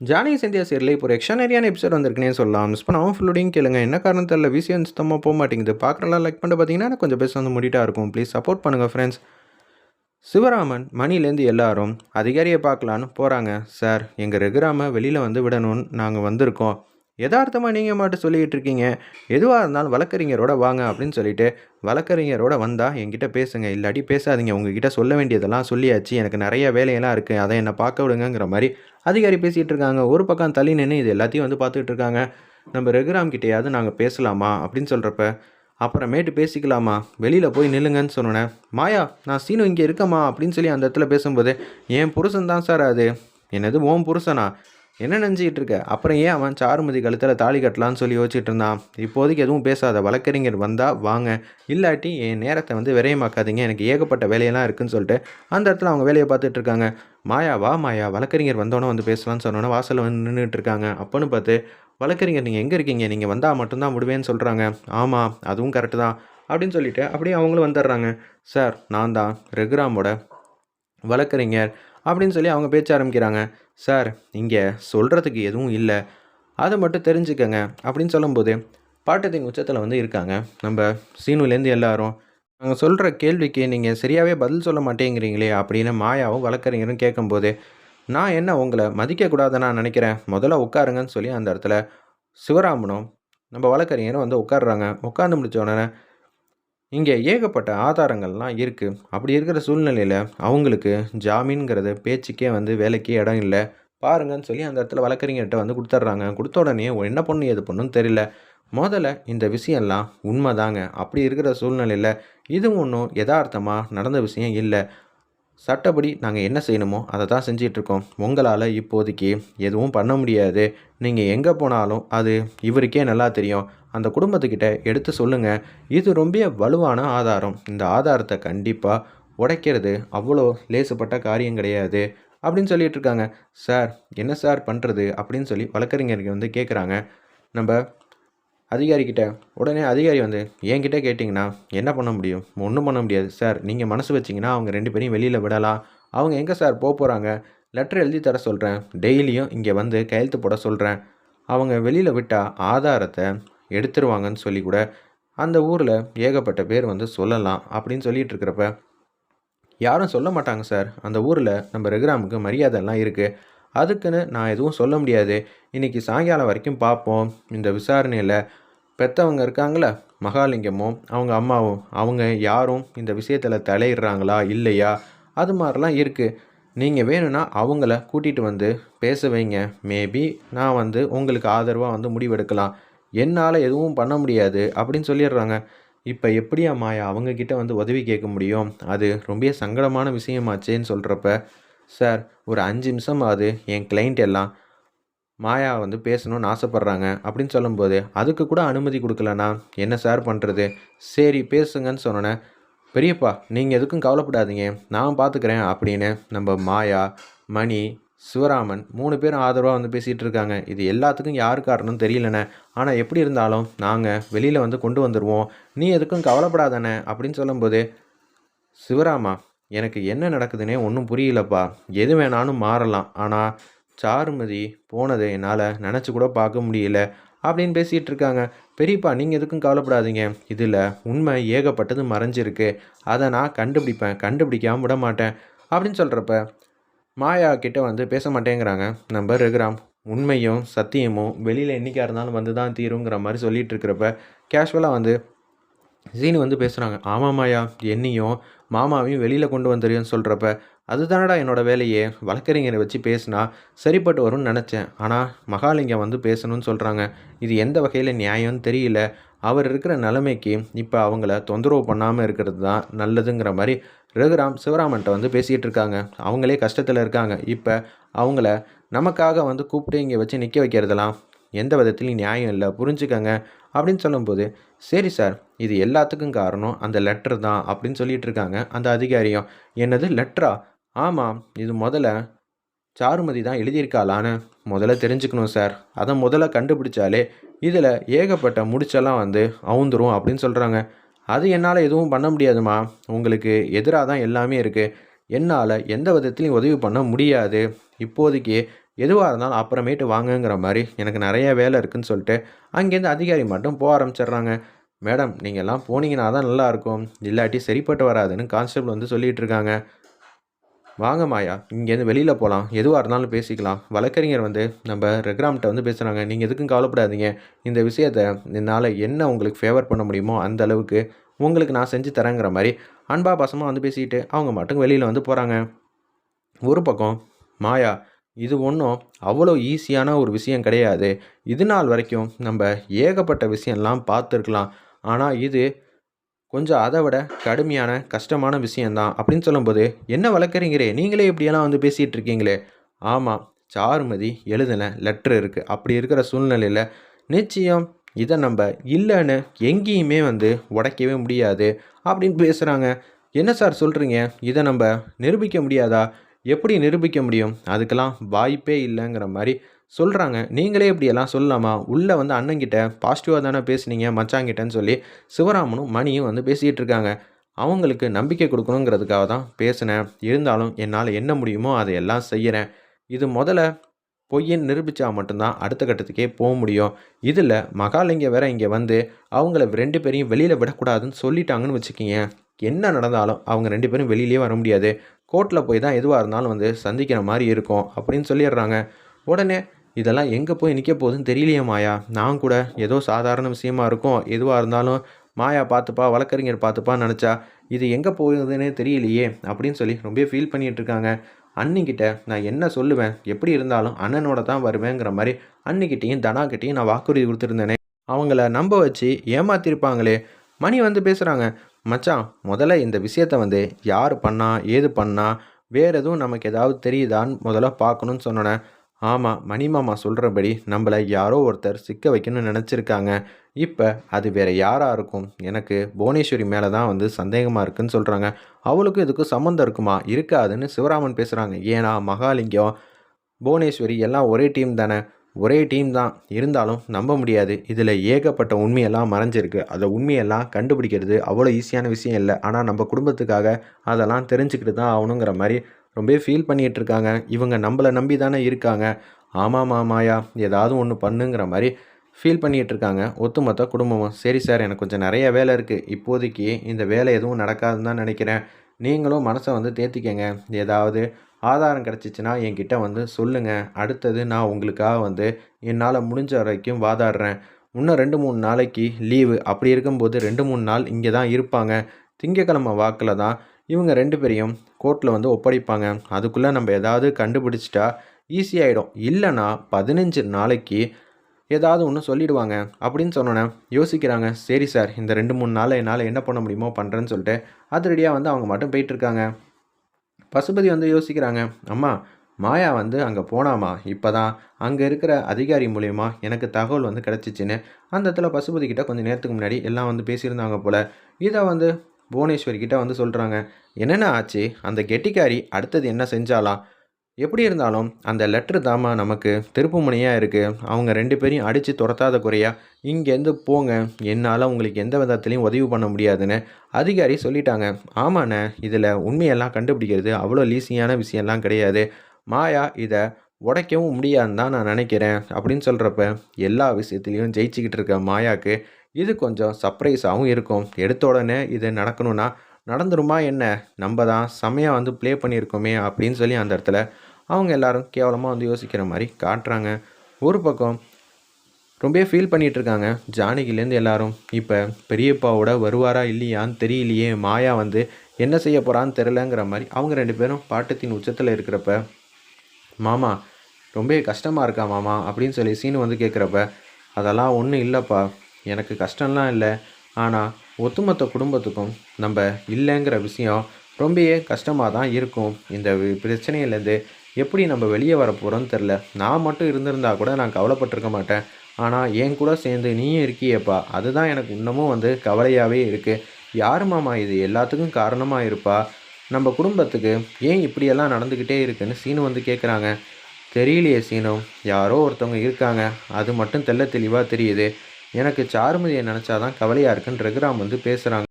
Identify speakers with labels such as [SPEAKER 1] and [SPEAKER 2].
[SPEAKER 1] Johnny Scindia serial இப்போ ஒரு எக்ஸ்ட்ரானரியான episode வந்திருக்குனே சொல்லலாம். மிஸ் பண்ணாமல் ஃபுல்லோடையும் கேளுங்க. என்ன காரணம் தெரியல விஷயம் சுத்தமாக போக மாட்டேங்குது. பார்க்குறலாம் லைக் பண்ணிட்டு பார்த்தீங்கன்னா கொஞ்சம் பேச வந்து முடிட்டா இருக்கும். ப்ளீஸ் சப்போர்ட் பண்ணுங்கள் ஃப்ரெண்ட்ஸ் சிவராமன் மணிலேருந்து எல்லாரும் அதிகாரியை பார்க்கலான்னு போகிறாங்க சார் எங்கள் ரெகுராம வெளியில் வந்து விடணும்னு நாங்கள் வந்திருக்கோம். எதார்த்தமாக நீங்கள் மட்டும் சொல்லிக்கிட்டு இருக்கீங்க. எதுவாக இருந்தாலும் வழக்கறிஞரோட வாங்க அப்படின்னு சொல்லிட்டு வழக்கறிஞரோட வந்தால் என்கிட்ட பேசுங்க. இல்லாட்டி பேசாதீங்க. உங்ககிட்ட சொல்ல வேண்டியதெல்லாம் சொல்லியாச்சு. எனக்கு நிறைய வேலையெல்லாம் இருக்குது அதை என்னை பார்க்க விடுங்கங்கிற மாதிரி அதிகாரி பேசிகிட்டு இருக்காங்க. ஒரு பக்கம் தள்ளி நின்று இது எல்லாத்தையும் வந்து பார்த்துக்கிட்டு இருக்காங்க. நம்ம ரெகுராம் கிட்டேயாவது நாங்கள் பேசலாமா? அப்படின்னு சொல்கிறப்ப அப்புறமேட்டு பேசிக்கலாமா? வெளியில் போய் நில்லுங்கன்னு சொன்னேன் மாயா நான் சீனு இங்கே இருக்கம்மா அப்படின்னு சொல்லி அந்த இடத்துல பேசும்போது என் புருஷன் தான் சார் அது. என்னது ஓம் புருஷனா? என்ன நினச்சிக்கிட்டு இருக்க? அப்புறம் ஏன் அவன் சாருமதி கழுத்தில் தாலி கட்டலான்னு சொல்லி யோசிச்சுட்டு இருந்தான்? இப்போதைக்கு எதுவும் பேசாத வழக்கறிஞர் வந்தால் வாங்க. இல்லாட்டி என் நேரத்தை வந்து விரயமாக்காதீங்க. எனக்கு ஏகப்பட்ட வேலையெல்லாம் இருக்குன்னு சொல்லிட்டு அந்த இடத்துல அவங்க வேலையை பார்த்துட்டு இருக்காங்க. மாயா வா மாயா. வழக்கறிஞர் வந்தோன்னே வந்து பேசலாம்னு சொன்னோன்னே வாசலில் வந்து நின்றுட்டு இருக்காங்க. அப்போன்னு பார்த்து வழக்கறிஞர் நீங்கள் எங்கே இருக்கீங்க? நீங்கள் வந்தால் மட்டும்தான் முடிவேன்னு சொல்கிறாங்க ஆமாம் அதுவும் கரெக்டு தான். அப்படின்னு சொல்லிட்டு அப்படியே அவங்களும் வந்துடுறாங்க. சார் நான் தான் ரெகுராமோட வழக்கறிஞர். அப்படின்னு சொல்லி அவங்க பேச்ச ஆரம்பிக்கிறாங்க. சார் இங்கே சொல்கிறதுக்கு எதுவும் இல்லை. அதை மட்டும் தெரிஞ்சுக்கங்க அப்படின்னு சொல்லும்போது பாட்டத்தின் உச்சத்தில் வந்து இருக்காங்க. நம்ம சீனுலேருந்து எல்லாரும் நாங்கள் சொல்கிற கேள்விக்கு நீங்கள் சரியாகவே பதில் சொல்ல மாட்டேங்கிறீங்களே அப்படின்னு மாயாவும் வழக்கறிஞரும் கேட்கும்போது நான் என்ன உங்களை மதிக்கக்கூடாதுன்னு நான் நினைக்கிறேன். முதல்ல உட்காருங்கன்னு சொல்லி அந்த இடத்துல சிவராமனும் நம்ம வழக்கறிஞரும் வந்து உட்காடுறாங்க உட்காந்து முடிச்ச உடனே இங்கே ஏகப்பட்ட ஆதாரங்கள்லாம் இருக்குது அப்படி இருக்கிற சூழ்நிலையில் அவங்களுக்கு ஜாமீன்கிறது பேச்சுக்கே வந்து வேலைக்கே இடம் இல்லை. பாருங்கன்னு சொல்லி அந்த இடத்துல வழக்கறிஞர்கிட்ட வந்து கொடுத்துட்றாங்க. கொடுத்த உடனே என்ன பொண்ணு எது பொண்ணுன்னு தெரியல. முதல்ல இந்த விஷயம்லாம் உண்மைதாங்க. அப்படி இருக்கிற சூழ்நிலையில் இது ஒன்றும் யதார்த்தமாக நடந்த விஷயம் இல்லை. சட்டப்படி நாங்கள் என்ன செய்யணுமோ அதை தான் செஞ்சிட்ருக்கோம் உங்களால் இப்போதைக்கு எதுவும் பண்ண முடியாது. நீங்கள் எங்கே போனாலும் அது இவருக்கே நல்லா தெரியும். அந்த குடும்பத்துக்கிட்ட எடுத்து சொல்லுங்கள் இது ரொம்ப வலுவான ஆதாரம். இந்த ஆதாரத்தை கண்டிப்பாக உடைக்கிறது அவ்வளோ லேசுப்பட்ட காரியம் கிடையாது அப்படின்னு சொல்லிட்டு இருக்காங்க. சார் என்ன சார் பண்ணுறது அப்படின்னு சொல்லி வழக்கறிஞருக்கு வந்து கேட்குறாங்க நம்ம அதிகாரிக்கிட்ட உடனே அதிகாரி வந்து என்கிட்ட கேட்டிங்கன்னா என்ன பண்ண முடியும்? ஒன்றும் பண்ண முடியாது சார். நீங்கள் மனசு வச்சிங்கன்னா அவங்க ரெண்டு பேரையும் வெளியில் விடலாம். அவங்க எங்கே சார் போக போகிறாங்க லெட்டர் எழுதி தர சொல்கிறேன் டெய்லியும் இங்கே வந்து கையெழுத்து போட சொல்கிறேன் அவங்க வெளியில் விட்டால் ஆதாரத்தை எடுத்துருவாங்கன்னு சொல்லி கூட அந்த ஊரில் ஏகப்பட்ட பேர் வந்து சொல்லலாம் அப்படின்னு சொல்லிட்டு இருக்கிறப்ப யாரும் சொல்ல மாட்டாங்க சார். அந்த ஊரில் நம்ம ரெகுராமுக்கு மரியாதைலாம் இருக்குது அதுக்குன்னு நான் எதுவும் சொல்ல முடியாது. இன்றைக்கி சாயங்காலம் வரைக்கும் பார்ப்போம். இந்த விசாரணையில் பெற்றவங்க இருக்காங்களே? மகாலிங்கமும் அவங்க அம்மாவும் அவங்க யாரும் இந்த விஷயத்தில் தலையிடுறாங்களா? இல்லையா? அது மாதிரிலாம் இருக்குது நீங்கள் வேணும்னா அவங்கள கூட்டிகிட்டு வந்து பேச வைங்க. மேபி நான் வந்து உங்களுக்கு ஆதரவாக வந்து முடிவெடுக்கலாம். என்னால் எதுவும் பண்ண முடியாது அப்படின்னு சொல்லிடுறாங்க. இப்போ எப்படியா மாயா அவங்கக்கிட்ட வந்து உதவி கேட்க முடியும்? அது ரொம்ப சங்கடமான விஷயமாச்சேன்னு சொல்கிறப்ப சார் ஒரு அஞ்சு நிமிஷம் ஆகுது என் கிளைண்ட் எல்லாம் மாயா வந்து பேசணும்னு ஆசைப்பட்றாங்க. அப்படின்னு சொல்லும்போது அதுக்கு கூட அனுமதி கொடுக்கலண்ணா. என்ன சார் பண்ணுறது சரி பேசுங்கன்னு சொன்னோன்னே பெரியப்பா நீங்கள் எதுக்கும் கவலைப்படாதீங்க. நான் பார்த்துக்கிறேன் அப்படின்னு நம்ம மாயா மணி சிவராமன் மூணு பேரும் ஆதரவாக வந்து பேசிகிட்டு இருக்காங்க. இது எல்லாத்துக்கும் யார் காரணம் தெரியலண்ணே. ஆனால் எப்படி இருந்தாலும் நாங்கள் வெளியில் வந்து கொண்டு வந்துடுவோம் நீ எதுக்கும் கவலைப்படாதானே அப்படின்னு சொல்லும்போது சிவராமா எனக்கு என்ன நடக்குதுன்னே ஒன்றும் புரியலப்பா. எது வேணாலும் மாறலாம். ஆனால் சாருமதி போனதை என்னால் நினச்சி கூட பார்க்க முடியல அப்படின்னு பேசிகிட்டு இருக்காங்க. பெரியப்பா நீங்கள் எதுக்கும் கவலைப்படாதீங்க. இதில் உண்மை ஏகப்பட்டது மறைஞ்சிருக்கு. அதை நான் கண்டுபிடிப்பேன். கண்டுபிடிக்காமல் விட மாட்டேன் அப்படின்னு சொல்கிறப்ப மாயா கிட்ட வந்து பேச மாட்டேங்கிறாங்க. நம்ம ரெகுராம் உண்மையும் சத்தியமும் வெளியில் என்றைக்காக இருந்தாலும் வந்து தான் தீருங்கிற மாதிரி சொல்லிகிட்டு இருக்கிறப்ப கேஷுவலாக வந்து சீனு வந்து பேசுகிறாங்க ஆமாம் மாயா என்னையும் மாமாவையும் வெளியில் கொண்டு வந்துருன்னு சொல்கிறப்ப அதுதானடா என்னோடய வேலையே வழக்கறிஞரை வச்சு பேசினா சரிப்பட்டு வரும்னு நினச்சேன். ஆனால் மகாலிங்கம் வந்து பேசணும்னு சொல்கிறாங்க இது எந்த வகையில் நியாயம்னு தெரியல. அவர் இருக்கிற நிலைமைக்கு இப்போ அவங்கள தொந்தரவு பண்ணாமல் இருக்கிறது தான் நல்லதுங்கிற மாதிரி ரகுராம் சிவராமன்ட்ட வந்து பேசிக்கிட்டு இருக்காங்க அவங்களே கஷ்டத்தில் இருக்காங்க. இப்போ அவங்கள நமக்காக வந்து கூப்பிட்டு இங்கே வச்சு நிற்க வைக்கிறதெல்லாம் எந்த விதத்துலையும் நியாயம் இல்லை புரிஞ்சுக்கங்க அப்படின்னு சொல்லும்போது சரி சார் இது எல்லாத்துக்கும் காரணம் அந்த லெட்டர் தான் அப்படின்னு சொல்லிட்டு இருக்காங்க அந்த அதிகாரியும். என்னது லெட்டரா ஆமாம் இது முதல்ல சாருமதி தான் எழுதியிருக்காளான்னு முதல்ல தெரிஞ்சுக்கணும் சார். அதை முதல்ல கண்டுபிடிச்சாலே இதில் ஏகப்பட்ட முடிச்செல்லாம் வந்து அவுந்துரும் அப்படின்னு சொல்கிறாங்க அது என்னால் எதுவும் பண்ண முடியாதுமா? உங்களுக்கு எதிராக தான் எல்லாமே இருக்குது என்னால் எந்த விதத்துலையும் உதவி பண்ண முடியாது. இப்போதைக்கு எதுவாக இருந்தாலும் அப்புறமேட்டு வாங்கங்கிற மாதிரி எனக்கு நிறைய வேலை இருக்குதுன்னு சொல்லிட்டு அங்கேருந்து அதிகாரி மட்டும் போக ஆரம்பிச்சிடுறாங்க. மேடம் நீங்கள் எல்லாம் போனீங்கன்னா தான் நல்லாயிருக்கும் இல்லாட்டி சரிப்பட்டு வராதுன்னு கான்ஸ்டபிள் வந்து சொல்லிகிட்டு இருக்காங்க. வாங்க மாயா இங்கேருந்து வெளியில் போகலாம் எதுவாக இருந்தாலும் பேசிக்கலாம். வழக்கறிஞர் வந்து நம்ம ரெக்ராம்கிட்ட வந்து பேசுகிறாங்க நீங்கள் எதுக்கும் கவலைப்படாதீங்க. இந்த விஷயத்தை என்னால் என்ன உங்களுக்கு ஃபேவர் பண்ண முடியுமோ அந்த அளவுக்கு உங்களுக்கு நான் செஞ்சு தரேங்கிற மாதிரி அன்பா பாசமாக வந்து பேசிக்கிட்டு அவங்க மட்டும் வெளியில் வந்து போகிறாங்க ஒரு பக்கம் மாயா இது ஒன்றும் அவ்வளோ ஈஸியான ஒரு விஷயம் கிடையாது. இது நாள் வரைக்கும் நம்ம ஏகப்பட்ட விஷயம்லாம் பார்த்துருக்கலாம். ஆனால் இது கொஞ்சம் அதை விட கடுமையான கஷ்டமான விஷயந்தான் அப்படின்னு சொல்லும்போது என்ன வளர்க்குறீங்களே நீங்களே இப்படியெல்லாம் வந்து பேசிகிட்டு இருக்கீங்களே ஆமாம் சாருமதி எழுதின லெட்ரு இருக்குது அப்படி இருக்கிற சூழ்நிலையில் நிச்சயம் இதை நம்ம இல்லைன்னு எங்கேயுமே வந்து உடைக்கவே முடியாது அப்படின்னு பேசுகிறாங்க என்ன சார் சொல்கிறீங்க இதை நம்ம நிரூபிக்க முடியாதா? எப்படி நிரூபிக்க முடியும்? அதுக்கெல்லாம் வாய்ப்பே இல்லைங்கிற மாதிரி சொல்கிறாங்க நீங்களே இப்படியெல்லாம் சொல்லலாமா? உள்ளே வந்து அண்ணங்கிட்ட பாசிட்டிவாக தானே பேசுனீங்க மச்சாங்கிட்டன்னு சொல்லி சிவராமனும் மணியும் வந்து பேசிகிட்டு இருக்காங்க. அவங்களுக்கு நம்பிக்கை கொடுக்கணுங்கிறதுக்காக தான் பேசினேன். இருந்தாலும் என்னால் என்ன முடியுமோ அதை எல்லாம் செய்கிறேன் இது முதல்ல பொய்யன்னு நிரூபித்தா மட்டும்தான் அடுத்த கட்டத்துக்கே போக முடியும். இதில் மகாலிங்க வேற இங்கே வந்து அவங்கள ரெண்டு பேரையும் வெளியில் விடக்கூடாதுன்னு சொல்லிட்டாங்கன்னு வச்சுக்கிங்க. என்ன நடந்தாலும் அவங்க ரெண்டு பேரும் வெளியிலே வர முடியாது. கோர்ட்டில் போய் தான் எதுவாக இருந்தாலும் வந்து சந்திக்கிற மாதிரி இருக்கும் அப்படின்னு சொல்லிடுறாங்க. உடனே இதெல்லாம் எங்கே போய் நிற்க போகுதுன்னு தெரியலையே மாயா. நான் கூட ஏதோ சாதாரண விஷயமா இருக்கும். எதுவாக இருந்தாலும் மாயா பார்த்துப்பா வழக்கறிஞர் பார்த்துப்பா நினச்சா இது எங்கே போகுதுன்னே தெரியலையே அப்படின்னு சொல்லி ரொம்ப ஃபீல் பண்ணிகிட்டு இருக்காங்க. அன்னிக்கிட்ட நான் என்ன சொல்லுவேன்? எப்படி இருந்தாலும் அண்ணனோட தான் வருவேங்கிற மாதிரி அன்னிக்கிட்டேயும் தனாக்கிட்டேயும் நான் வாக்குறுதி கொடுத்துருந்தேனே. அவங்கள நம்ப வச்சு ஏமாத்திருப்பாங்களே. மணி வந்து பேசுகிறாங்க மச்சான் முதல்ல இந்த விஷயத்த வந்து யார் பண்ணா ஏது பண்ணா வேறு எதுவும் நமக்கு ஏதாவது தெரியுதான்னு முதல்ல பார்க்கணுன்னு சொன்னோன்னே ஆமாம் மணிமாமா சொல்கிறபடி நம்மளை யாரோ ஒருத்தர் சிக்க வைக்கணும்னு நினச்சிருக்காங்க. இப்போ அது வேறு யாராக இருக்கும்? எனக்கு புவனேஸ்வரி மேலே தான் வந்து சந்தேகமாக இருக்குன்னு சொல்கிறாங்க அவளுக்கும் இதுக்கும் சம்மந்தம் இருக்குமா? இருக்காதுன்னு சிவராமன் பேசுகிறாங்க ஏன்னா மகாலிங்கம் புவனேஸ்வரி எல்லாம் ஒரே டீம் தானே. ஒரே டீம் தான். இருந்தாலும் நம்ப முடியாது. இதில் ஏகப்பட்ட உண்மையெல்லாம் மறைஞ்சிருக்கு. அதை உண்மையெல்லாம் கண்டுபிடிக்கிறது அவ்வளோ ஈஸியான விஷயம் இல்லை. ஆனால் நம்ம குடும்பத்துக்காக அதெல்லாம் தெரிஞ்சுக்கிட்டு தான் ஆகணுங்கிற மாதிரி ரொம்ப ஃபீல் பண்ணிகிட்டு இருக்காங்க இவங்க நம்மளை நம்பி தானே இருக்காங்க ஆமாம் மாமாயா ஏதாவது ஒன்று பண்ணுங்கிற மாதிரி ஃபீல் பண்ணிகிட்டு இருக்காங்க ஒத்துமொத்த குடும்பமும் சரி சார் எனக்கு கொஞ்சம் நிறைய வேலை இருக்குது இப்போதைக்கு இந்த வேலை எதுவும் நடக்காதுன்னு தான் நினைக்கிறேன். நீங்களும் மனசை வந்து தேர்த்திக்கங்க ஏதாவது ஆதாரம் கிடச்சிச்சின்னா என்கிட்ட வந்து சொல்லுங்கள் அடுத்தது நான் உங்களுக்காக வந்து என்னால் முடிஞ்ச வரைக்கும் வாதாடுறேன். இன்னும் ரெண்டு மூணு நாளைக்கு லீவு அப்படி இருக்கும்போது ரெண்டு மூணு நாள் இங்கே தான் இருப்பாங்க. திங்கக்கிழமை வாக்கில் தான் இவங்க ரெண்டு பேரையும் கோர்ட்டில் வந்து ஒப்படைப்பாங்க. அதுக்குள்ளே நம்ம ஏதாவது கண்டுபிடிச்சிட்டா ஈஸியாகிடும் இல்லைன்னா பதினஞ்சு நாளைக்கு ஏதாவது ஒன்று சொல்லிடுவாங்க. அப்படின்னு சொன்னோன்னே யோசிக்கிறாங்க. சரி சார் இந்த ரெண்டு மூணு நாள் என்னால் என்ன பண்ண முடியுமோ பண்ணுறேன்னு சொல்லிட்டு அதிரடியாக வந்து அவங்க மட்டும் போயிட்டுருக்காங்க. பசுபதி வந்து யோசிக்கிறாங்க. அம்மா மாயா வந்து அங்கே போனாமா? இப்போ தான் அங்கே இருக்கிற அதிகாரி மூலயமா எனக்கு தகவல் வந்து கிடச்சிச்சின்னு அந்த இடத்துல பசுபதி கிட்ட கொஞ்சம் நேரத்துக்கு முன்னாடி எல்லாம் வந்து பேசியிருந்தாங்க போல். இதை வந்து புவனேஸ்வரி கிட்ட வந்து சொல்கிறாங்க என்னென்ன ஆச்சு? அந்த கெட்டிக்காரி அடுத்தது என்ன செஞ்சாலாம் எப்படி இருந்தாலும் அந்த லெட்ரு தாம்மா நமக்கு திருப்புமுனையாக இருக்குது அவங்க ரெண்டு பேரையும் அடித்து துரத்தாத குறையா இங்கேருந்து போங்க. என்னால் உங்களுக்கு எந்த விதத்துலையும் உதவி பண்ண முடியாதுன்னு அதிகாரி சொல்லிட்டாங்க. ஆமாண்ணே இதில் உண்மையெல்லாம் கண்டுபிடிக்கிறது அவ்வளோ லீசியான விஷயம்லாம் கிடையாது. மாயா இதை உடைக்கவும் முடியாதுன்னு தான் நான் நினைக்கிறேன் அப்படின்னு சொல்கிறப்ப எல்லா விஷயத்துலேயும் ஜெயிச்சுக்கிட்டு இருக்க மாயாவுக்கு இது கொஞ்சம் சர்ப்ரைஸாகவும் இருக்கும். எடுத்த உடனே இது நடக்கணும்னா நடந்துருமா என்ன? நம்ம தான் செம்மையாக வந்து ப்ளே பண்ணியிருக்கோமே அப்படின்னு சொல்லி அந்த இடத்துல அவங்க எல்லாரும் கேவலமாக வந்து யோசிக்கிற மாதிரி காட்டுறாங்க. ஒரு பக்கம் ரொம்ப ஃபீல் பண்ணிகிட்டு இருக்காங்க ஜானகிலேருந்து எல்லாரும் இப்போ பெரியப்பாவோட வருவாரா இல்லையான்னு தெரியலையே மாயா வந்து என்ன செய்ய போகிறான்னு தெரிலங்கிற மாதிரி அவங்க ரெண்டு பேரும் பாட்டத்தின் உச்சத்தில் இருக்கிறப்ப மாமா ரொம்ப கஷ்டமாக இருக்கா மாமா? அப்படின்னு சொல்லி சீனு வந்து கேட்குறப்ப அதெல்லாம் ஒன்றும் இல்லைப்பா. எனக்கு கஷ்டம்லாம் இல்லை. ஆனால் ஒட்டுமொத்த குடும்பத்துக்கும் நம்ம இல்லைங்கிற விஷயம் ரொம்பவே கஷ்டமாக தான் இருக்கும். இந்த பிரச்சனையிலேருந்து எப்படி நம்ம வெளியே வர போகிறோன்னு தெரில நான் மட்டும் இருந்திருந்தா கூட நான் கவலைப்பட்டிருக்க மாட்டேன். ஆனால் என் கூட சேர்ந்து நீயும் இருக்கியேப்பா. அதுதான் எனக்கு இன்னமும் வந்து கவலையாகவே இருக்குது யார் மாமா இது? எல்லாத்துக்கும் காரணமாக இருப்பா. நம்ம குடும்பத்துக்கு ஏன் இப்படியெல்லாம் நடந்துக்கிட்டே இருக்குன்னு சீனு வந்து கேட்குறாங்க தெரியலையே சீனு. யாரோ ஒருத்தவங்க இருக்காங்க. அது மட்டும் தெல்ல தெளிவாக தெரியுது. எனக்கு சாருமதியை நினச்சாதான் கவலையாக இருக்குன்னு ரகுராம் வந்து பேசுகிறாங்க